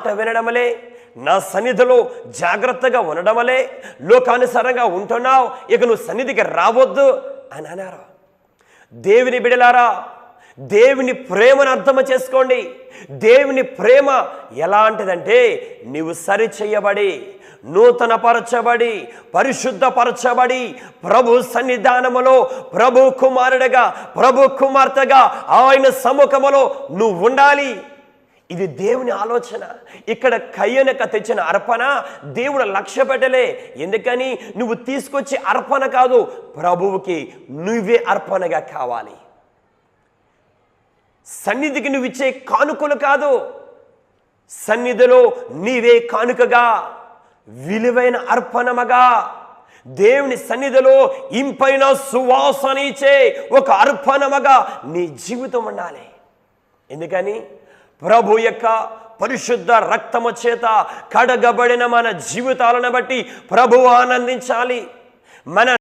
మాట వినడమలే. నా సన్నిధిలో జాగ్రత్తగా ఉండడమలే. లోకానుసారంగా ఉంటున్నావు. ఇక నువ్వు సన్నిధికి రావద్దు అని అన్నారు. దేవుని బిడలారా దేవుని ప్రేమను అర్థం చేసుకోండి. దేవుని ప్రేమ ఎలాంటిదంటే నీవు సరిచేయబడి నూతనపరచబడి పరిశుద్ధపరచబడి ప్రభు సన్నిధానములో ప్రభు కుమారుడిగా ప్రభు కుమార్తెగా ఆయన సముఖములో నువ్వు ఉండాలి. ఇది దేవుని ఆలోచన. ఇక్కడ కయ్యనక తెచ్చిన అర్పణ దేవుడు లక్ష్య పెట్టలే ఎందుకని? నువ్వు తీసుకొచ్చే అర్పణ కాదు ప్రభువుకి నువ్వే అర్పణగా కావాలి. సన్నిధికి నువ్వు ఇచ్చే కానుకలు కాదు. సన్నిధిలో నీవే కానుకగా విలువైన అర్పణమగా. దేవుని సన్నిధిలో ఇంపైన సువాసన ఇచ్చే ఒక అర్పణమగా నీ జీవితం ఉండాలి. ఎందుకని? ప్రభు యొక్క పరిశుద్ధ రక్తము చేత కడగబడిన మన జీవితాలను బట్టి ప్రభు ఆనందించాలి. మన